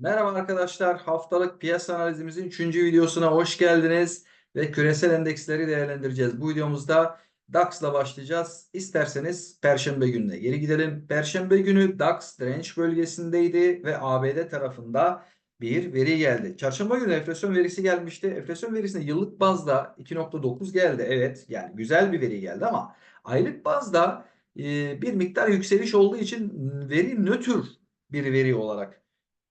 Merhaba arkadaşlar. Haftalık piyasa analizimizin 3. videosuna hoş geldiniz ve küresel endeksleri değerlendireceğiz. Bu videomuzda DAX'la başlayacağız. İsterseniz Perşembe gününe geri gidelim. Perşembe günü DAX direnç bölgesindeydi ve ABD tarafında bir veri geldi. Çarşamba günü enflasyon verisi gelmişti. Enflasyon verisinde yıllık bazda 2.9 geldi. Evet yani güzel bir veri geldi ama aylık bazda bir miktar yükseliş olduğu için veri nötr bir veri olarak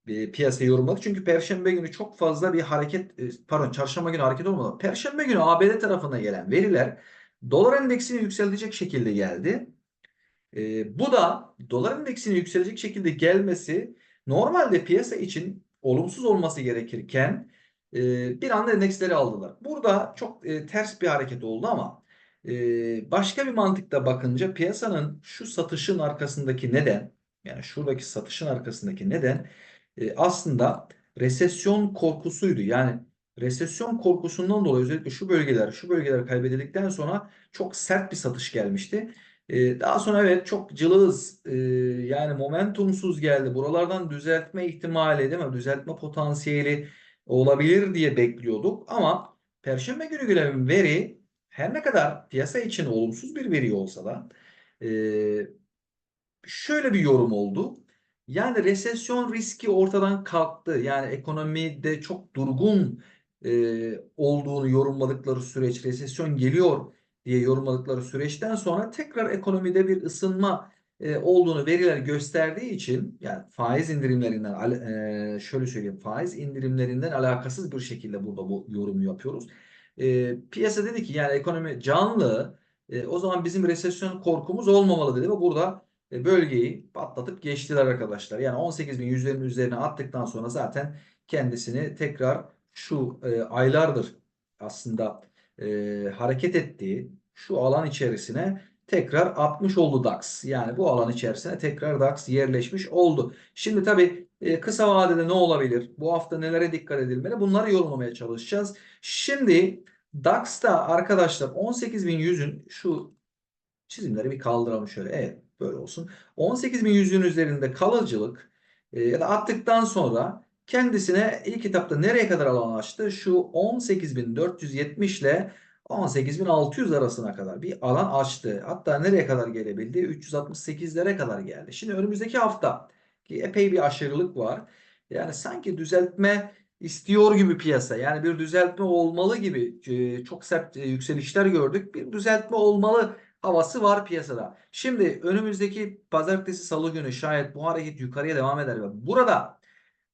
e, piyasaya yorumladık. Çünkü Perşembe günü çok fazla bir hareket, e, pardon Çarşamba günü hareket olmadı. Perşembe günü ABD tarafına gelen veriler dolar endeksini yükseltecek şekilde geldi. E, bu da dolar endeksinin yükselecek şekilde gelmesi normalde piyasa için olumsuz olması gerekirken e, bir anda endeksleri aldılar. Burada çok e, ters bir hareket oldu ama e, başka bir mantıkta bakınca piyasanın şu satışın arkasındaki neden yani şuradaki satışın arkasındaki neden e, aslında resesyon korkusuydu. Yani resesyon korkusundan dolayı özellikle şu bölgeler, şu bölgeler kaybedildikten sonra çok sert bir satış gelmişti. E, daha sonra evet çok cılız e, yani momentumsuz geldi. Buralardan düzeltme ihtimali değil mi? Düzeltme potansiyeli olabilir diye bekliyorduk ama Perşembe günü gelen veri her ne kadar piyasa için olumsuz bir veri olsa da e, şöyle bir yorum oldu. Yani resesyon riski ortadan kalktı. Yani ekonomide çok durgun e, olduğunu yorumladıkları süreç, resesyon geliyor diye yorumladıkları süreçten sonra tekrar ekonomide bir ısınma e, olduğunu veriler gösterdiği için yani faiz indirimlerinden e, şöyle söyleyeyim faiz indirimlerinden alakasız bir şekilde burada bu yorumu yapıyoruz. E, piyasa dedi ki yani ekonomi canlı e, o zaman bizim resesyon korkumuz olmamalı dedi ve burada bölgeyi patlatıp geçtiler arkadaşlar. Yani 18.100'lerin üzerine attıktan sonra zaten kendisini tekrar şu e, aylardır aslında e, hareket ettiği şu alan içerisine tekrar atmış oldu DAX. Yani bu alan içerisine tekrar DAX yerleşmiş oldu. Şimdi tabii e, kısa vadede ne olabilir? Bu hafta nelere dikkat edilmeli? Bunları yorumlamaya çalışacağız. Şimdi DAX'ta arkadaşlar 18.100'ün şu çizimleri bir kaldıralım şöyle. Evet böyle olsun. 18.100'ün üzerinde kalıcılık e, ya da attıktan sonra kendisine ilk etapta nereye kadar alan açtı? Şu 18.470 ile 18.600 arasına kadar bir alan açtı. Hatta nereye kadar gelebildi? 368'lere kadar geldi. Şimdi önümüzdeki hafta ki epey bir aşırılık var. Yani sanki düzeltme istiyor gibi piyasa. Yani bir düzeltme olmalı gibi e, çok sert e, yükselişler gördük. Bir düzeltme olmalı havası var piyasada. Şimdi önümüzdeki pazartesi salı günü şayet bu hareket yukarıya devam eder ve burada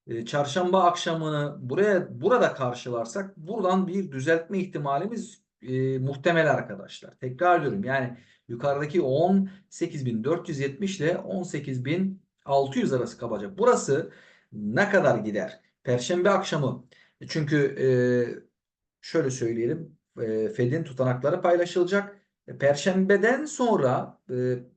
e, çarşamba akşamını buraya burada karşılarsak buradan bir düzeltme ihtimalimiz e, muhtemel arkadaşlar. Tekrar diyorum yani yukarıdaki 18.470 ile 18.600 arası kabaca. Burası ne kadar gider? Perşembe akşamı. Çünkü e, şöyle söyleyelim. E, Fed'in tutanakları paylaşılacak. E, Perşembeden sonra e,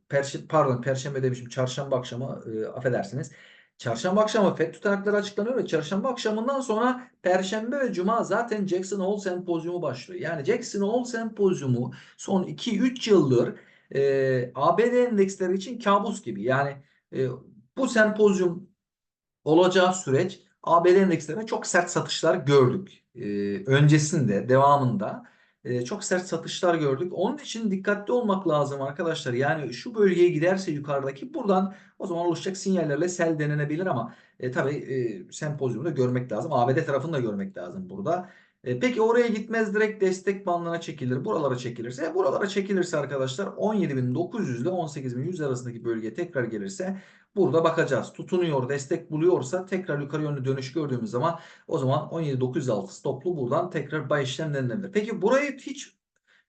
perşi, pardon perşembe demişim çarşamba akşamı e, affedersiniz. Çarşamba akşamı FED tutanakları açıklanıyor ve çarşamba akşamından sonra perşembe ve cuma zaten Jackson Hole sempozyumu başlıyor. Yani Jackson Hole sempozyumu son 2-3 yıldır e, ABD endeksleri için kabus gibi. Yani e, bu sempozyum olacağı süreç ABD endekslerine çok sert satışlar gördük. E, öncesinde, devamında e, çok sert satışlar gördük. Onun için dikkatli olmak lazım arkadaşlar. Yani şu bölgeye giderse yukarıdaki buradan o zaman oluşacak sinyallerle sel denenebilir ama e, tabii e, sempozyumu da görmek lazım. ABD tarafını da görmek lazım burada. E, peki oraya gitmez direkt destek bandına çekilir. Buralara çekilirse, e, buralara çekilirse arkadaşlar 17.900 ile 18.100 arasındaki bölgeye tekrar gelirse burada bakacağız. Tutunuyor, destek buluyorsa tekrar yukarı yönlü dönüş gördüğümüz zaman o zaman 17.906 stoplu buradan tekrar buy işlem denilebilir. Peki burayı hiç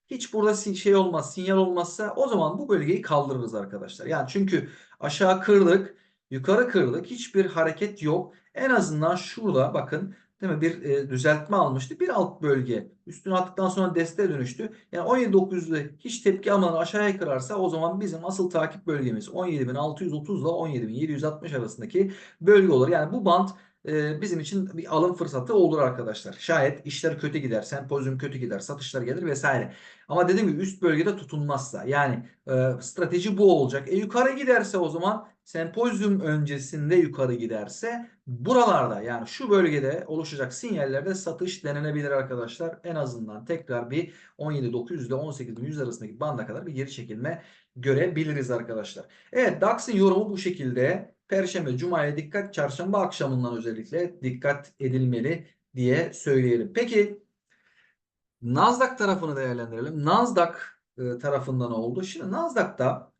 hiç burada şey olmaz, sinyal olmazsa o zaman bu bölgeyi kaldırırız arkadaşlar. Yani çünkü aşağı kırdık, yukarı kırdık, hiçbir hareket yok. En azından şurada bakın değil mi bir e, düzeltme almıştı. Bir alt bölge üstüne attıktan sonra desteğe dönüştü. Yani 17.900'de hiç tepki almadan aşağıya kırarsa o zaman bizim asıl takip bölgemiz 17.630 ile 17.760 arasındaki bölge olur. Yani bu band e, bizim için bir alım fırsatı olur arkadaşlar. Şayet işler kötü gider, sempozyum kötü gider, satışlar gelir vesaire. Ama dediğim gibi üst bölgede tutunmazsa yani e, strateji bu olacak. E yukarı giderse o zaman sempozyum öncesinde yukarı giderse buralarda yani şu bölgede oluşacak sinyallerde satış denenebilir arkadaşlar. En azından tekrar bir 17.900 ile 18.100 arasındaki banda kadar bir geri çekilme görebiliriz arkadaşlar. Evet DAX'ın yorumu bu şekilde. Perşembe, Cuma'ya dikkat, çarşamba akşamından özellikle dikkat edilmeli diye söyleyelim. Peki Nasdaq tarafını değerlendirelim. Nasdaq e, tarafında ne oldu? Şimdi Nasdaq'ta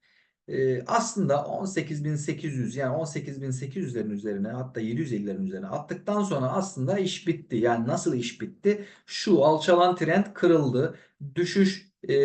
e, aslında 18.800 yani 18.800'lerin üzerine hatta 750'lerin üzerine attıktan sonra aslında iş bitti. Yani nasıl iş bitti? Şu alçalan trend kırıldı. Düşüş e,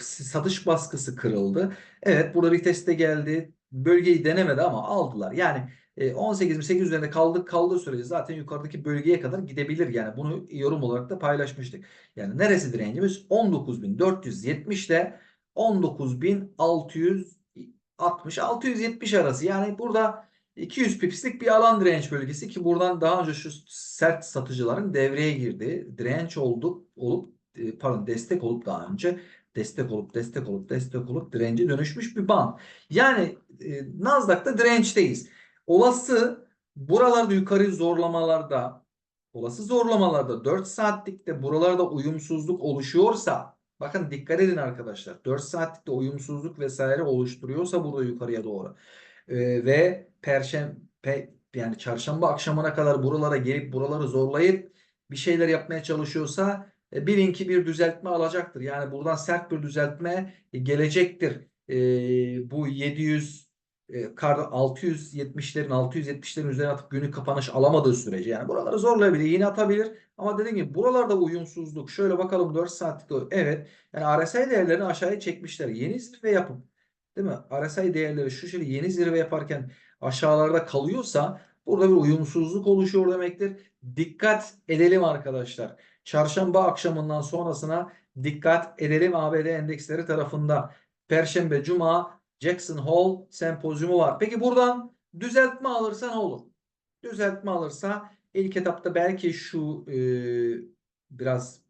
satış baskısı kırıldı. Evet burada bir teste geldi. Bölgeyi denemedi ama aldılar. Yani e, 18.800 üzerinde kaldık kaldığı sürece zaten yukarıdaki bölgeye kadar gidebilir. Yani bunu yorum olarak da paylaşmıştık. Yani neresi direncimiz? 19.470 ile 19.660 670 arası. Yani burada 200 pipslik bir alan direnç bölgesi ki buradan daha önce şu sert satıcıların devreye girdiği direnç oldu olup e, pardon destek olup daha önce destek olup destek olup destek olup dirence dönüşmüş bir band. Yani e, Nasdaq'ta dirençteyiz. Olası buralarda yukarı zorlamalarda olası zorlamalarda 4 saatlikte buralarda uyumsuzluk oluşuyorsa bakın dikkat edin arkadaşlar 4 saatlikte uyumsuzluk vesaire oluşturuyorsa burada yukarıya doğru e, ve perşembe yani çarşamba akşamına kadar buralara gelip buraları zorlayıp bir şeyler yapmaya çalışıyorsa e, bilin ki bir düzeltme alacaktır. Yani buradan sert bir düzeltme gelecektir. E, bu 700 e, 670'lerin 670'lerin üzerine atıp günlük kapanış alamadığı sürece yani buraları zorlayabilir, yine atabilir. Ama dediğim gibi buralarda uyumsuzluk. Şöyle bakalım 4 saatlik evet. Yani RSI değerlerini aşağıya çekmişler. Yeni zirve yapıp değil mi? RSI değerleri şu şekilde yeni zirve yaparken aşağılarda kalıyorsa burada bir uyumsuzluk oluşuyor demektir. Dikkat edelim arkadaşlar. Çarşamba akşamından sonrasına dikkat edelim ABD endeksleri tarafında. Perşembe, Cuma Jackson Hole sempozyumu var. Peki buradan düzeltme alırsa ne olur? Düzeltme alırsa ilk etapta belki şu e, biraz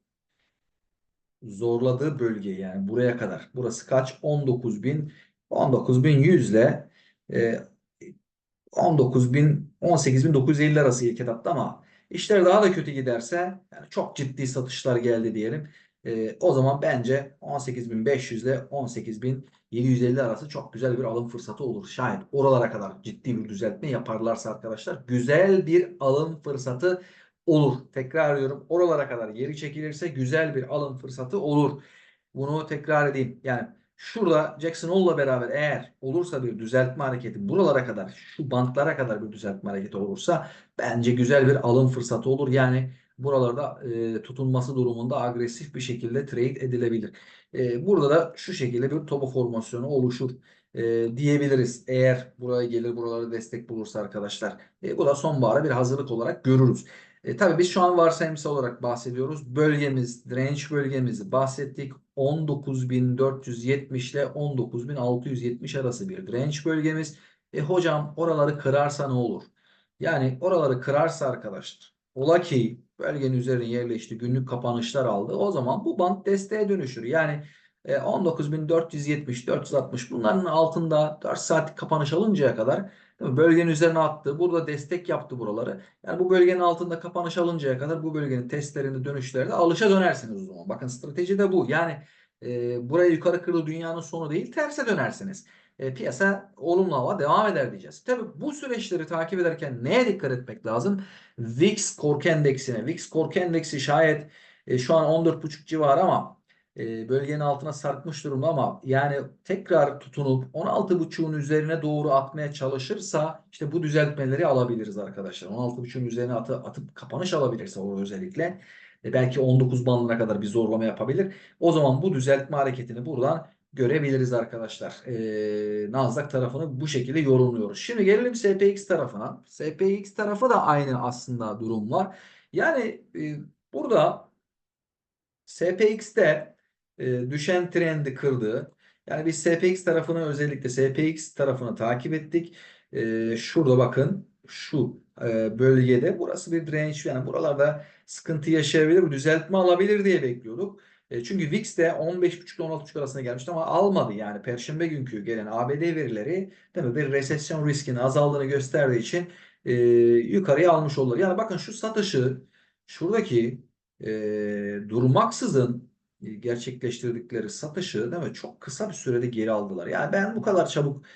zorladığı bölge yani buraya kadar. Burası kaç? 19.000 19.100 ile e, 19.000 18.950 arası ilk etapta ama İşler daha da kötü giderse yani çok ciddi satışlar geldi diyelim. E, o zaman bence 18.500 ile 18.750 arası çok güzel bir alım fırsatı olur. Şayet oralara kadar ciddi bir düzeltme yaparlarsa arkadaşlar güzel bir alım fırsatı olur. Tekrar ediyorum oralara kadar geri çekilirse güzel bir alım fırsatı olur. Bunu tekrar edeyim. Yani Şurada Jackson Hole'la beraber eğer olursa bir düzeltme hareketi buralara kadar şu bantlara kadar bir düzeltme hareketi olursa bence güzel bir alım fırsatı olur. Yani buralarda e, tutunması durumunda agresif bir şekilde trade edilebilir. E, burada da şu şekilde bir topu formasyonu oluşur e, diyebiliriz. Eğer buraya gelir buralara destek bulursa arkadaşlar. E, bu da sonbahara bir hazırlık olarak görürüz. E, tabii biz şu an varsayımsal olarak bahsediyoruz. Bölgemiz, direnç bölgemizi bahsettik. 19.470 ile 19.670 arası bir direnç bölgemiz. E hocam oraları kırarsa ne olur? Yani oraları kırarsa arkadaşlar ola ki bölgenin üzerine yerleşti günlük kapanışlar aldı. O zaman bu band desteğe dönüşür. Yani 19.470 460 bunların altında 4 saatlik kapanış alıncaya kadar bölgenin üzerine attı. Burada destek yaptı buraları. Yani bu bölgenin altında kapanış alıncaya kadar bu bölgenin testlerinde dönüşlerde alışa dönersiniz o zaman. Bakın strateji de bu. Yani e, buraya yukarı kırılı dünyanın sonu değil terse dönersiniz. E, piyasa olumlu hava devam eder diyeceğiz. Tabi bu süreçleri takip ederken neye dikkat etmek lazım? VIX korku endeksine. VIX korku endeksi şayet e, şu an 14.5 civarı ama e, bölgenin altına sarkmış durumda ama yani tekrar tutunup 16.5'un üzerine doğru atmaya çalışırsa işte bu düzeltmeleri alabiliriz arkadaşlar. 16.5'un üzerine atı, atıp kapanış alabilirse orada özellikle e, belki 19 bandına kadar bir zorlama yapabilir. O zaman bu düzeltme hareketini buradan görebiliriz arkadaşlar. E, Nasdaq tarafını bu şekilde yorumluyoruz. Şimdi gelelim SPX tarafına. SPX tarafı da aynı aslında durum var. Yani e, burada SPX'te e, düşen trendi kırdı. Yani biz SPX tarafını özellikle SPX tarafını takip ettik. E, şurada bakın şu e, bölgede. Burası bir direnç yani buralarda sıkıntı yaşayabilir, düzeltme alabilir diye bekliyorduk. E, çünkü VIX de 15.5 ile 16.5 arasına gelmişti ama almadı. Yani Perşembe günkü gelen ABD verileri değil mi, bir resesyon riskinin azaldığını gösterdiği için e, yukarıya almış oldular. Yani bakın şu satışı şuradaki e, durmaksızın gerçekleştirdikleri satışı değil mi, çok kısa bir sürede geri aldılar. Yani ben bu kadar çabuk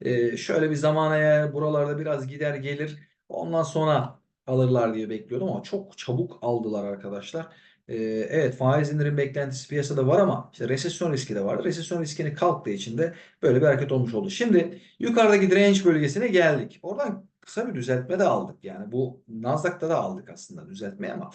e, şöyle bir zamana eğer buralarda biraz gider gelir ondan sonra alırlar diye bekliyordum ama çok çabuk aldılar arkadaşlar. Ee, evet faiz indirim beklentisi piyasada var ama işte resesyon riski de vardı. Resesyon riskini kalktığı için de böyle bir hareket olmuş oldu. Şimdi yukarıdaki direnç bölgesine geldik. Oradan kısa bir düzeltme de aldık. Yani bu Nasdaq'ta da aldık aslında düzeltme ama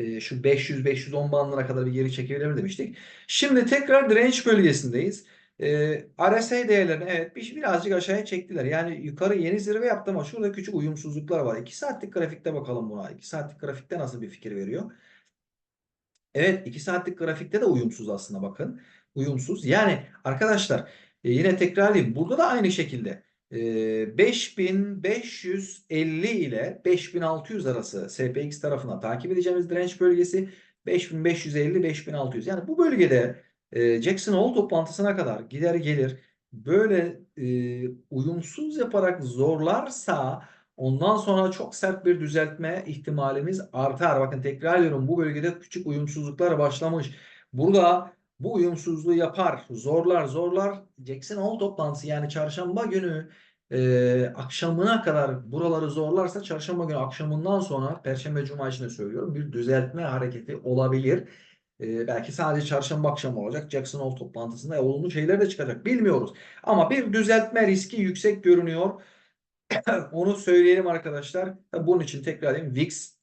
e, şu 500-510 bandına kadar bir geri çekilebilir demiştik. Şimdi tekrar direnç bölgesindeyiz. E, RSI değerlerini evet bir, birazcık aşağıya çektiler. Yani yukarı yeni zirve yaptı ama şurada küçük uyumsuzluklar var. 2 saatlik grafikte bakalım buna. 2 saatlik grafikte nasıl bir fikir veriyor? Evet 2 saatlik grafikte de uyumsuz aslında bakın. Uyumsuz. Yani arkadaşlar e, yine tekrarlayayım. Burada da aynı şekilde e, 5550 ile 5600 arası SPX tarafına takip edeceğimiz direnç bölgesi 5550-5600. Yani bu bölgede Jackson Hole toplantısına kadar gider gelir böyle uyumsuz yaparak zorlarsa ondan sonra çok sert bir düzeltme ihtimalimiz artar. Bakın tekrarlıyorum bu bölgede küçük uyumsuzluklar başlamış. Burada bu uyumsuzluğu yapar, zorlar, zorlar. Jackson Hole toplantısı yani çarşamba günü e, akşamına kadar buraları zorlarsa çarşamba günü akşamından sonra Perşembe Cuma için söylüyorum bir düzeltme hareketi olabilir. E, belki sadece çarşamba akşamı olacak. Jackson Hole toplantısında olumlu şeyler de çıkacak. Bilmiyoruz. Ama bir düzeltme riski yüksek görünüyor. Onu söyleyelim arkadaşlar. Bunun için tekrar edeyim. VIX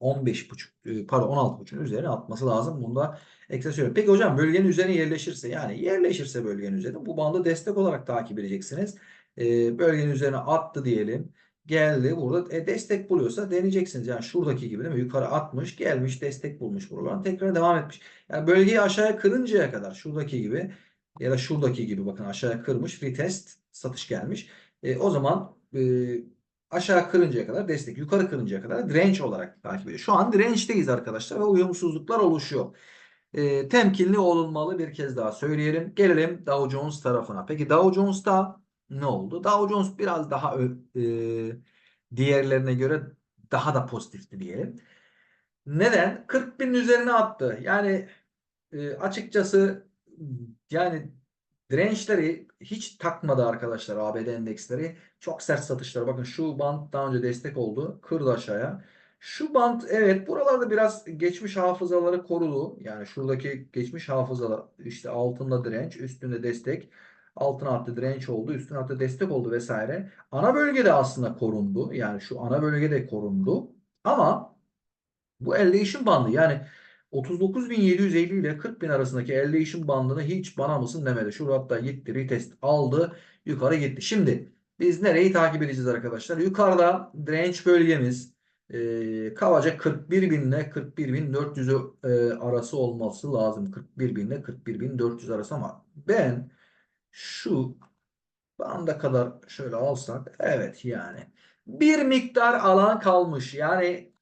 15.5 e, pardon 16.5'ün üzerine atması lazım. Bunda söylüyorum. Peki hocam bölgenin üzerine yerleşirse yani yerleşirse bölgenin üzerine bu bandı destek olarak takip edeceksiniz. E, bölgenin üzerine attı diyelim. Geldi burada e, destek buluyorsa deneyeceksiniz. Yani şuradaki gibi değil mi? Yukarı atmış gelmiş destek bulmuş buradan tekrar devam etmiş. Yani bölgeyi aşağıya kırıncaya kadar şuradaki gibi ya da şuradaki gibi bakın aşağıya kırmış retest satış gelmiş. E, o zaman e, aşağı kırıncaya kadar destek, yukarı kırıncaya kadar direnç olarak takip ediyor. Şu an dirençteyiz arkadaşlar ve uyumsuzluklar oluşuyor. E, temkinli olunmalı bir kez daha söyleyelim. Gelelim Dow Jones tarafına. Peki Dow Jones'ta ne oldu? Dow Jones biraz daha e, diğerlerine göre daha da pozitifti diyelim. Neden? 40 bin üzerine attı. Yani e, açıkçası yani Dirençleri hiç takmadı arkadaşlar ABD endeksleri. Çok sert satışlar. Bakın şu band daha önce destek oldu. Kırdı aşağıya. Şu band evet buralarda biraz geçmiş hafızaları korudu. Yani şuradaki geçmiş hafızalar işte altında direnç, üstünde destek. Altına attı direnç oldu, üstüne attı destek oldu vesaire. Ana bölgede aslında korundu. Yani şu ana bölgede korundu. Ama bu elevation bandı yani 39.750 ile 40.000 arasındaki elevation bandını hiç bana mısın demedi. Şurada hatta gitti retest aldı yukarı gitti. Şimdi biz nereyi takip edeceğiz arkadaşlar? Yukarıda direnç bölgemiz e, kabaca 41.000 ile 41.400 e, arası olması lazım. 41.000 ile 41.400 arası ama ben şu banda kadar şöyle alsak evet yani bir miktar alan kalmış. Yani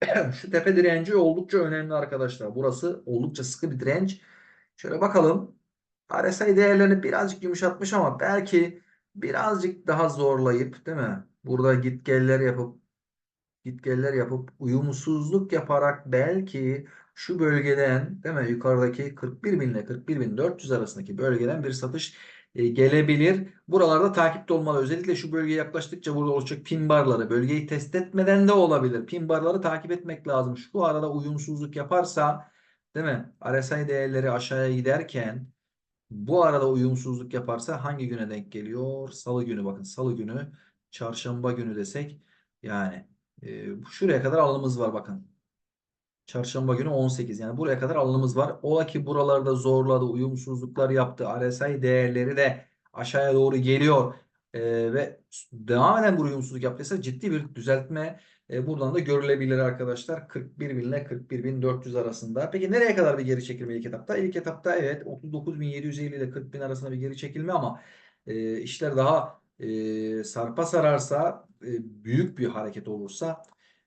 şu tepe direnci oldukça önemli arkadaşlar. Burası oldukça sıkı bir direnç. Şöyle bakalım. RSI değerlerini birazcık yumuşatmış ama belki birazcık daha zorlayıp değil mi? Burada git geller yapıp git geller yapıp uyumsuzluk yaparak belki şu bölgeden değil mi? Yukarıdaki 41 bin ile 41 bin 400 arasındaki bölgeden bir satış e, gelebilir. Buralarda takipte olmalı. Özellikle şu bölgeye yaklaştıkça burada olacak pin barları bölgeyi test etmeden de olabilir. Pin barları takip etmek lazım. Şu arada uyumsuzluk yaparsa değil mi? RSI değerleri aşağıya giderken bu arada uyumsuzluk yaparsa hangi güne denk geliyor? Salı günü bakın. Salı günü, çarşamba günü desek yani e, şuraya kadar alımız var bakın. Çarşamba günü 18 yani buraya kadar alanımız var. Ola ki buralarda zorladı, uyumsuzluklar yaptı. RSI değerleri de aşağıya doğru geliyor. Ee, ve devam eden bir uyumsuzluk yaptıysa ciddi bir düzeltme e, buradan da görülebilir arkadaşlar. 41 bin ile 41 bin 400 arasında. Peki nereye kadar bir geri çekilme ilk etapta? İlk etapta evet 39.750 ile 40 bin arasında bir geri çekilme ama e, işler daha e, sarpa sararsa e, büyük bir hareket olursa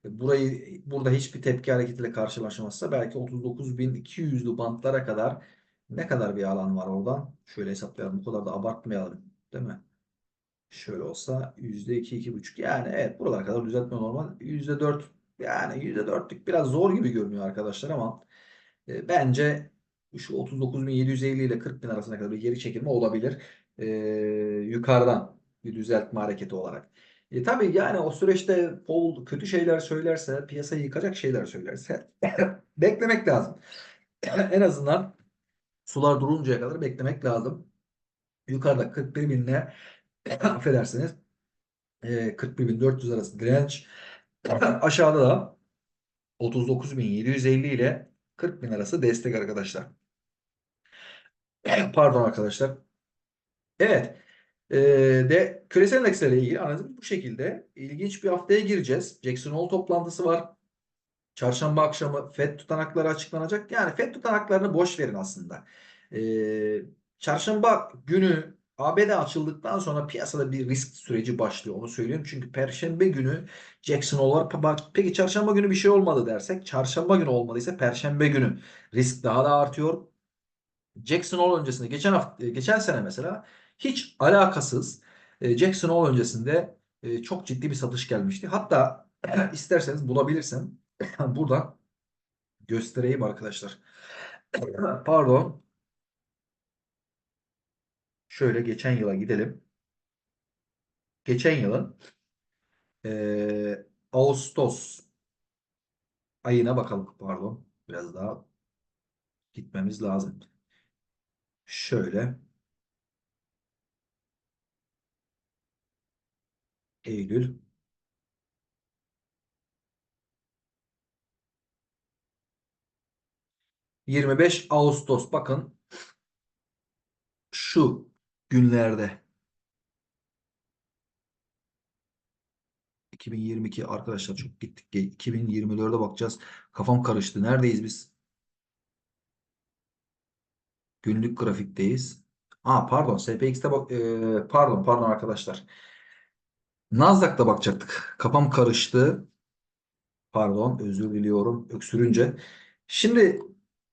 e, burayı burada hiçbir tepki hareketiyle karşılaşmazsa belki 39.200'lü bantlara kadar ne kadar bir alan var oradan? Şöyle hesaplayalım. Bu kadar da abartmayalım. Değil mi? Şöyle olsa %2, 2,5 yani evet buralara kadar düzeltme normal. %4 yani %4'lük biraz zor gibi görünüyor arkadaşlar ama e, bence şu 39.750 ile 40.000 arasına kadar bir geri çekilme olabilir. E, yukarıdan bir düzeltme hareketi olarak. E, tabii yani o süreçte Paul kötü şeyler söylerse, piyasayı yıkacak şeyler söylerse beklemek lazım. en azından sular duruncaya kadar beklemek lazım. Yukarıda 41 binle affedersiniz e, 41.400 arası direnç. Aşağıda da 39.750 ile 40.000 arası destek arkadaşlar. Pardon arkadaşlar. Evet. Ee, de küresel endekslerle ilgili analizimiz bu şekilde. İlginç bir haftaya gireceğiz. Jackson Hole toplantısı var. Çarşamba akşamı FED tutanakları açıklanacak. Yani FED tutanaklarını boş verin aslında. Ee, çarşamba günü ABD açıldıktan sonra piyasada bir risk süreci başlıyor. Onu söyleyeyim. Çünkü Perşembe günü Jackson var. Peki çarşamba günü bir şey olmadı dersek. Çarşamba günü olmadıysa Perşembe günü risk daha da artıyor. Jackson Hole öncesinde geçen hafta, geçen sene mesela hiç alakasız e, Jackson Hole öncesinde e, çok ciddi bir satış gelmişti. Hatta isterseniz bulabilirsem buradan göstereyim arkadaşlar. Pardon. Şöyle geçen yıla gidelim. Geçen yılın e, Ağustos ayına bakalım. Pardon. Biraz daha gitmemiz lazım. Şöyle. Eylül. Yirmi beş Ağustos bakın şu günlerde 2022 arkadaşlar çok gittik. 2024'e bakacağız. Kafam karıştı. Neredeyiz biz? Günlük grafikteyiz. Aa pardon SPX'te bak e, pardon pardon arkadaşlar. Nasdaq'ta bakacaktık. Kafam karıştı. Pardon özür diliyorum öksürünce. Şimdi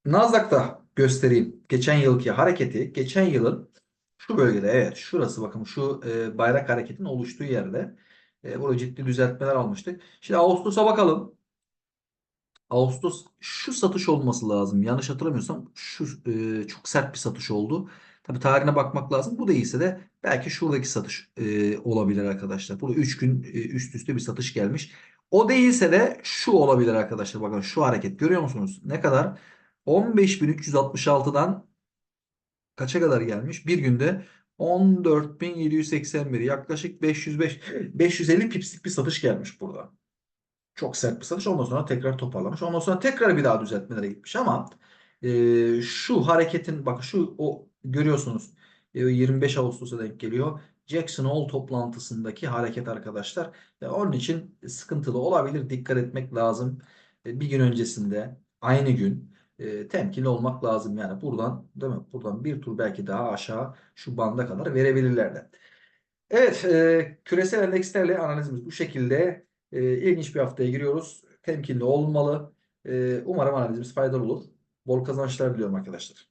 Nasdaq'ta göstereyim. Geçen yılki hareketi. Geçen yılın şu bölgede evet şurası bakın şu e, bayrak hareketinin oluştuğu yerde. E, burada ciddi düzeltmeler almıştık. Şimdi Ağustos'a bakalım. Ağustos şu satış olması lazım. Yanlış hatırlamıyorsam şu e, çok sert bir satış oldu. Tabii tarihine bakmak lazım. Bu değilse de belki şuradaki satış e, olabilir arkadaşlar. Burada 3 gün e, üst üste bir satış gelmiş. O değilse de şu olabilir arkadaşlar. Bakın şu hareket görüyor musunuz? Ne kadar? 15.366'dan kaça kadar gelmiş? Bir günde 14.781 yaklaşık 505 550 pipslik bir satış gelmiş burada. Çok sert bir satış. Ondan sonra tekrar toparlamış. Ondan sonra tekrar bir daha düzeltmelere gitmiş ama e, şu hareketin bak şu o görüyorsunuz e, 25 Ağustos'a denk geliyor. Jackson Hole toplantısındaki hareket arkadaşlar. E, onun için sıkıntılı olabilir. Dikkat etmek lazım. E, bir gün öncesinde aynı gün e, temkinli olmak lazım. Yani buradan değil mi? Buradan bir tur belki daha aşağı şu banda kadar verebilirler de. Evet, e, küresel endekslerle analizimiz bu şekilde. E, ilginç bir haftaya giriyoruz. Temkinli olmalı. E, umarım analizimiz faydalı olur. Bol kazançlar diliyorum arkadaşlar.